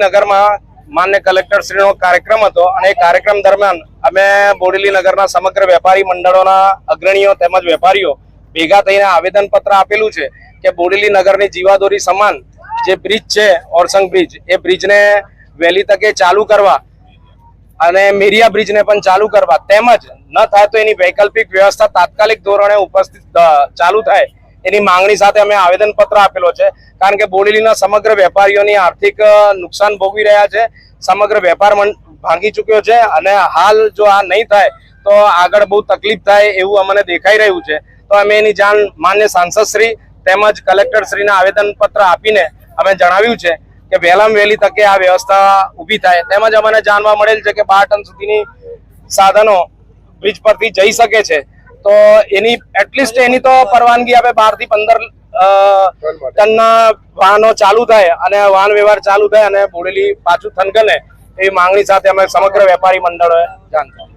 નગરમાં માન્ય કલેક્ટર શ્રીનો કાર્યક્રમ હતો અને એ કાર્યક્રમ દરમિયાન અમે બોડેલી નગરના સમગ્ર વેપારી મંડળોના અગ્રણીઓ તેમજ વેપારીઓ ભેગા થઈને આવેદન પત્ર આપેલું છે કે બોડેલી નગરની જીવાદોરી સમાન જે બ્રિજ છે ઓરસંગ બ્રિજ, એ બ્રિજને વહેલી તકે ચાલુ કરવા અને મેરિયા બ્રિજને પણ ચાલુ કરવા તેમજ ન થાય તો એની વૈકલ્પિક વ્યવસ્થા તાત્કાલિક ધોરણે ઉપસ્થિત ચાલુ થાય એની માંગણી સાથે અમે આવેદન પત્ર આપેલો છે. કારણ કે બોડેલીના સમગ્ર વેપારીઓની આર્થિક નુકસાન ભોગવી રહ્યા છે. સમગ્ર વેપાર ભાંગી ચૂક્યો છે અને હાલ જો આ નહીં થાય, તો આગળ બહુ તકલીફ થાય એવું અમને દેખાઈ રહ્યું છે. તો અમે એની જાણ માન્ય સાંસદ શ્રી તેમજ કલેક્ટર શ્રીને આવેદન પત્ર આપીને અમે જણાવ્યું છે કે વહેલામાં વહેલી તકે આ વ્યવસ્થા ઊભી થાય. તેમજ અમને જાણવા મળેલ છે કે બાર ટન સુધીની સાધનો બ્રિજ પરથી જઈ શકે છે. તો એની એટલીસ્ટ એની તો પરવાનગી આપે બારથી પંદર ટનના વાહનો ચાલુ થાય અને વાહન વ્યવહાર ચાલુ થાય અને બોડેલી પાછું થનગને એવી માંગણી સાથે અમે સમગ્ર વેપારી મંડળોએ જાણ કરી.